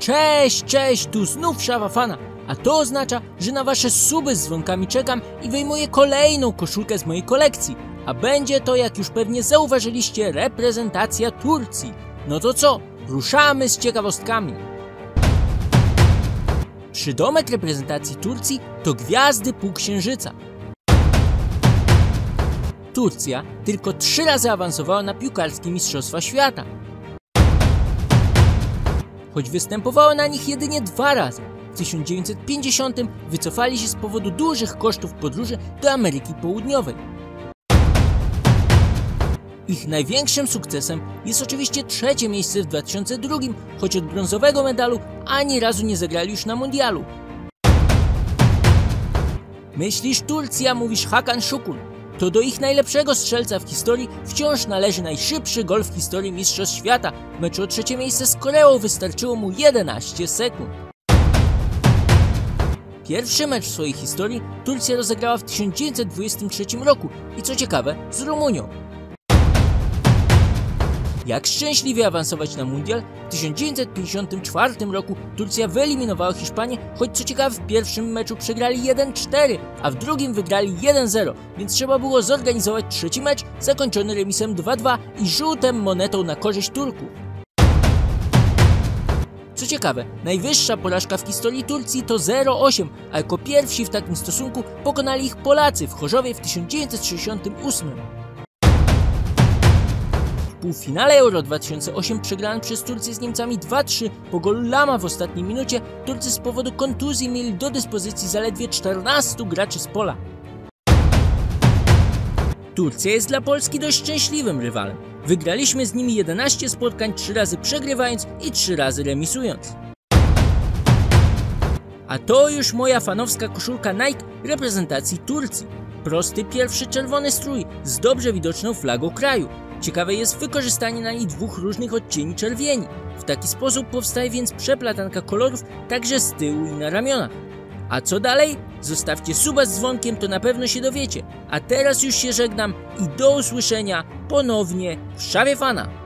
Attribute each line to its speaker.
Speaker 1: Cześć, cześć, tu znów Szawa Fana. A to oznacza, że na wasze suby z dzwonkami czekam i wyjmuję kolejną koszulkę z mojej kolekcji. A będzie to, jak już pewnie zauważyliście, reprezentacja Turcji. No to co? Ruszamy z ciekawostkami. Przydomek reprezentacji Turcji to gwiazdy półksiężyca. Turcja tylko trzy razy awansowała na piłkarskie Mistrzostwa Świata. Choć występowała na nich jedynie dwa razy. W 1950 wycofali się z powodu dużych kosztów podróży do Ameryki Południowej. Ich największym sukcesem jest oczywiście trzecie miejsce w 2002, choć od brązowego medalu ani razu nie zagrali już na mundialu. Myślisz Turcja, mówisz Hakan Şukür. To do ich najlepszego strzelca w historii wciąż należy najszybszy gol w historii Mistrzostw Świata. W meczu o trzecie miejsce z Koreą wystarczyło mu 11 sekund. Pierwszy mecz w swojej historii Turcja rozegrała w 1923 roku i co ciekawe z Rumunią. Jak szczęśliwie awansować na mundial? W 1954 roku Turcja wyeliminowała Hiszpanię, choć co ciekawe w pierwszym meczu przegrali 1-4, a w drugim wygrali 1-0, więc trzeba było zorganizować trzeci mecz zakończony remisem 2-2 i rzutem monetą na korzyść Turków. Co ciekawe, najwyższa porażka w historii Turcji to 0-8, a jako pierwsi w takim stosunku pokonali ich Polacy w Chorzowie w 1968. Półfinale Euro 2008 przegrany przez Turcję z Niemcami 2-3 po golu Lama w ostatniej minucie, Turcy z powodu kontuzji mieli do dyspozycji zaledwie 14 graczy z pola. Turcja jest dla Polski dość szczęśliwym rywalem. Wygraliśmy z nimi 11 spotkań, 3 razy przegrywając i 3 razy remisując. A to już moja fanowska koszulka Nike reprezentacji Turcji. Prosty pierwszy czerwony strój z dobrze widoczną flagą kraju. Ciekawe jest wykorzystanie na niej dwóch różnych odcieni czerwieni. W taki sposób powstaje więc przeplatanka kolorów także z tyłu i na ramionach. A co dalej? Zostawcie suba z dzwonkiem, to na pewno się dowiecie. A teraz już się żegnam i do usłyszenia ponownie w Szawie Fana.